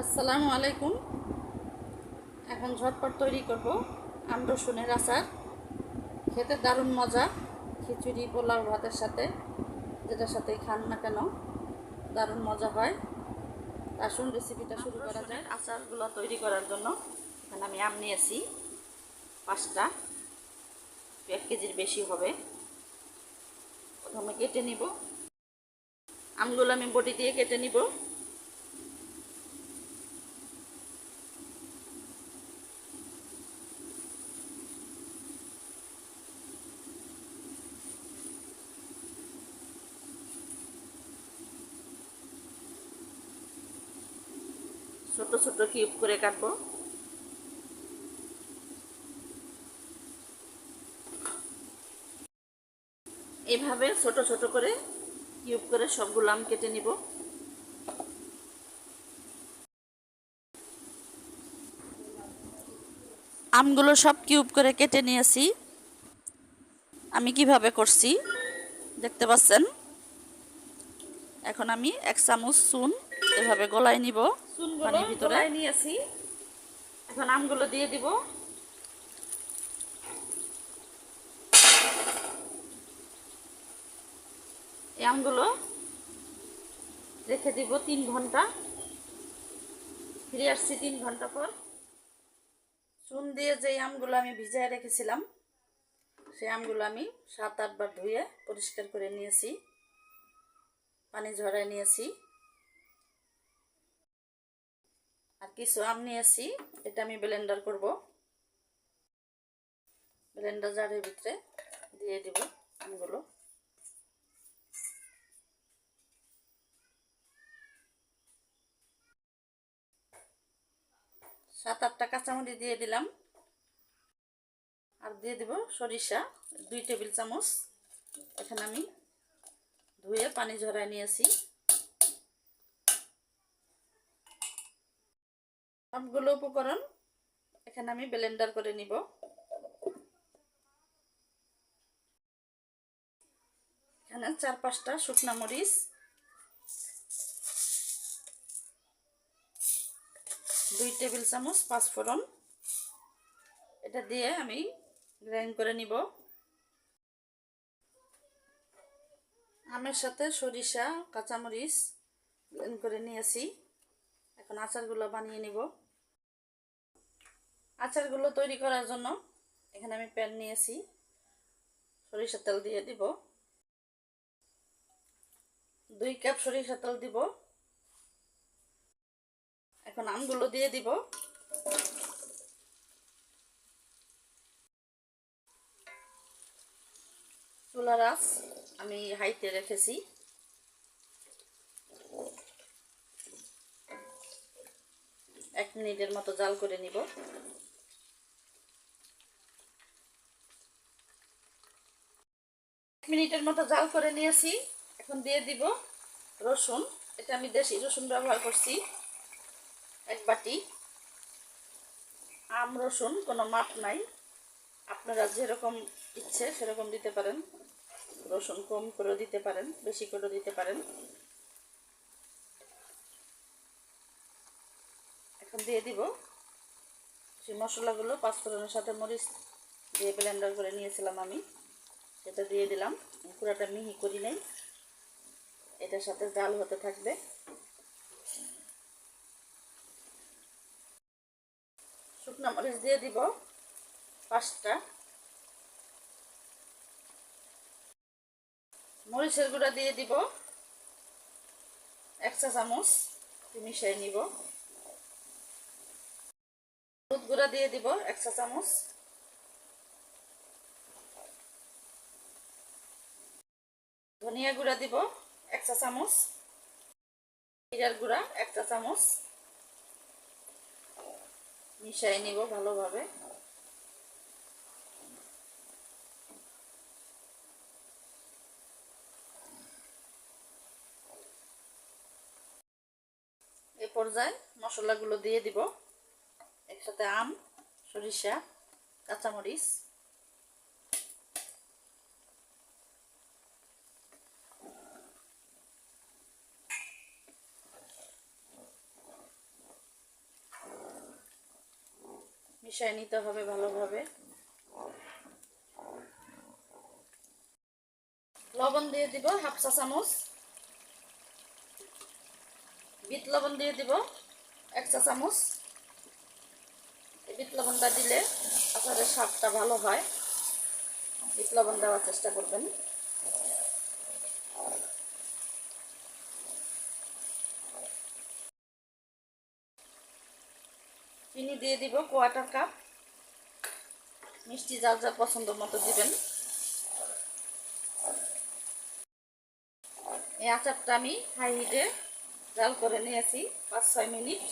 আসসালামু আলাইকুম। এখন ঝটপট তৈরি করব আম রসুনের আচার। খেতে দারুণ মজা খিচুড়ি পোলাও ভাতের সাথে যেটার সাথে খান না কেন দারুণ মজা হয়। আসুন রেসিপিটা শুরু করা যায় আচারগুলো তৈরি করার জন্য এখানে আমি আম নিয়েছি পাঁচটা। এক কেজির বেশি হবে। প্রথমে কেটে নিব। আমগুলো আমি বটি দিয়ে কেটে নিব। ছোট ছোট কিউব করে কাটবো। এভাবে ছোট ছোট করে কিউব করে সবগুলো আম কেটে নিব। আমগুলো সব কিউব করে কেটে নিয়েছি। আমি কীভাবে করছি? দেখতে পাচ্ছেন? এখন আমি এক চামচ চুন এভাবে গলায় নিব পানির ভিতরে। নিয়েছি এখন আমগুলো দিয়ে দিব। এই আমগুলো রেখে দিব তিন ঘণ্টা। ফিরে আসছি তিন ঘণ্টা পর। চুন দিয়ে যে আমগুলো আমি ভিজায় রেখেছিলাম সেই আমগুলো আমি সাত আটবার ধুয়ে পরিষ্কার করে নিয়েছি। পানি ঝরায় নিয়েছি। আর কিছু আম নিয়েছি এটা আমি ব্লেন্ডার করব। ব্লেন্ডার জারের ভিতরে দিয়ে দিব আমগুলো। সাত আটটা কাঁচামরিচ দিয়ে দিলাম। আর দিয়ে দিব সরিষা, দুই টেবিল চামচ। এখানে আমি ধুয়ে পানি ঝরায় নিয়েছি সবগুলো উপকরণ এখানে আমি ব্লেন্ডার করে নিব। এখানে চার পাঁচটা শুকনা মরিচ, দুই টেবিল চামচ পাঁচফোড়ন, এটা দিয়ে আমি গ্রাইন্ড করে নিব। আমের সাথে সরিষা, কাঁচামরিচ ব্লেন্ড করে নিয়েছি। এখন আচারগুলো বানিয়ে নিব। আচারগুলো তৈরি করার জন্য এখানে আমি প্যান নিয়েছি। সরিষার তেল দিয়ে দিব। দুই কাপ সরিষার তেল দিব। এখন আমগুলো দিয়ে দিব। চুলার আঁচ আমি হাইতে রেখেছি। এক মিনিটের মতো জাল করে নিব। মিনিটের মতো জাল করে নিয়েছি। এখন দিয়ে দিব রসুন। এটা আমি দেশি রসুন ব্যবহার করছি। এক বাটি। আম, রসুন, কোনো মাপ নাই। আপনারা যেরকম ইচ্ছে সেরকম দিতে পারেন। রসুন কম করে দিতে পারেন, বেশি করে দিতে পারেন। এখন দিয়ে দিব। সেই মশলাগুলো পাঁচফোড়নের সাথে মরিচ দিয়ে ব্লেন্ডার করে নিয়েছিলাম আমি। সেটা দিয়ে দিলাম। পুরাটা মিহি করি নেই। এটার সাথে জাল হতে থাকবে। শুকনো মরিচ দিয়ে দিব পাঁচটা। মরিচের গুঁড়া দিয়ে দিব এক চা চামচ। মিশিয়ে নিব। দুধ গুঁড়া দিয়ে দিব এক চা চামচ। ধনিয়া গুঁড়া দিব, এক চা চামচ। জিরার গুঁড়া, এক চা চামচ। মিশাই নিব ভালোভাবে। এ পর্যায়ে মশলাগুলো দিয়ে দিব। একসাথে আম, সরিষা, কাঁচামরিচ। মিশিয়ে নিতে হবে ভালোভাবে। লবণ দিয়ে দিব হাফ চা চামচ। বিট লবণ দিয়ে দিব এক চা চামচ। বিট লবণটা দিলে আচারের স্বাদটা ভালো হয়। বিট লবণ দেওয়ার চেষ্টা করবেন। চিনি দিয়ে দিব কোয়াটার কাপ মিষ্টি যার যার পছন্দ মতো দিবেন। এই আচারটা আমি হাই হিটে জাল করে নিয়েছি পাঁচ ছয় মিনিট।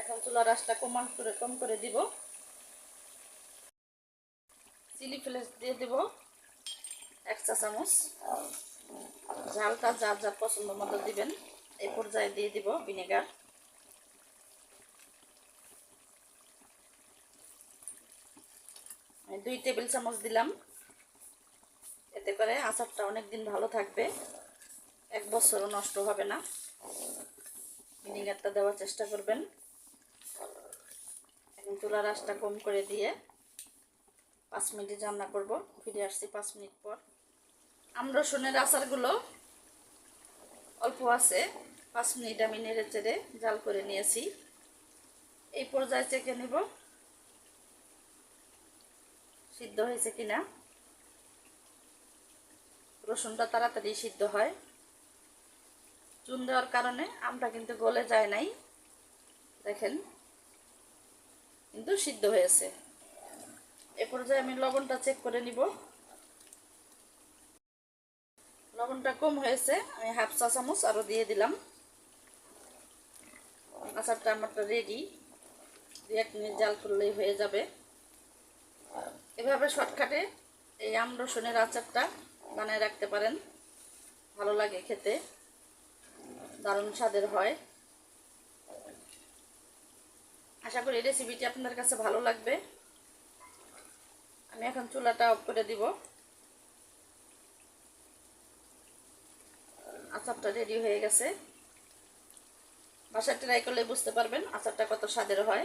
এখন চুলা রাসটা কমান করে কম করে দিব। চিলি ফ্লেক্স দিয়ে দিব এক চা চামচ। ঝালটা যার যার পছন্দ মতো দিবেন, এই পর্যায়ে দিয়ে দিব ভিনেগার দুই টেবিল চামচ দিলাম। এতে করে আচারটা অনেক দিন ভালো থাকবে। এক বছরও নষ্ট হবে না। ভিনিগারটা দেওয়ার চেষ্টা করবেন। এখন চুলা রাসটা কম করে দিয়ে পাঁচ মিনিট রান্না করব। ফিরে আসছি পাঁচ মিনিট পর। আমরা রসুনের আচারগুলো অল্প আছে। পাঁচ মিনিট আমি নেড়ে চেড়ে জাল করে নিয়েছি। এই পর্যায়ে চেকে নেব। সিদ্ধ হয়েছে কিনা? রসুনটা তাড়াতাড়ি সিদ্ধ হয়। চুন দেওয়ার কারণে আমটা কিন্তু গলে যায় নাই। দেখেন, কিন্তু সিদ্ধ হয়েছে। এ পর্যায়ে আমি লবণটা চেক করে নিব। লবণটা কম হয়েছে, আমি হাফ চা চামচ আরও দিয়ে দিলাম। আচারটা আমারটা রেডি দু এক মিনিট জাল করলেই হয়ে যাবে। এভাবে শর্টকাটে এই আম, রসুনের আচারটা বানায় রাখতে পারেন। ভালো লাগে খেতে। দারুণ স্বাদের হয়। আশা করি রেসিপিটি আপনাদের কাছে ভালো লাগবে। আমি এখন চুলাটা অফ করে দিব। আচারটা রেডি হয়ে গেছে। বাসায় ট্রাই করলে বুঝতে পারবেন আচারটা কত স্বাদের হয়।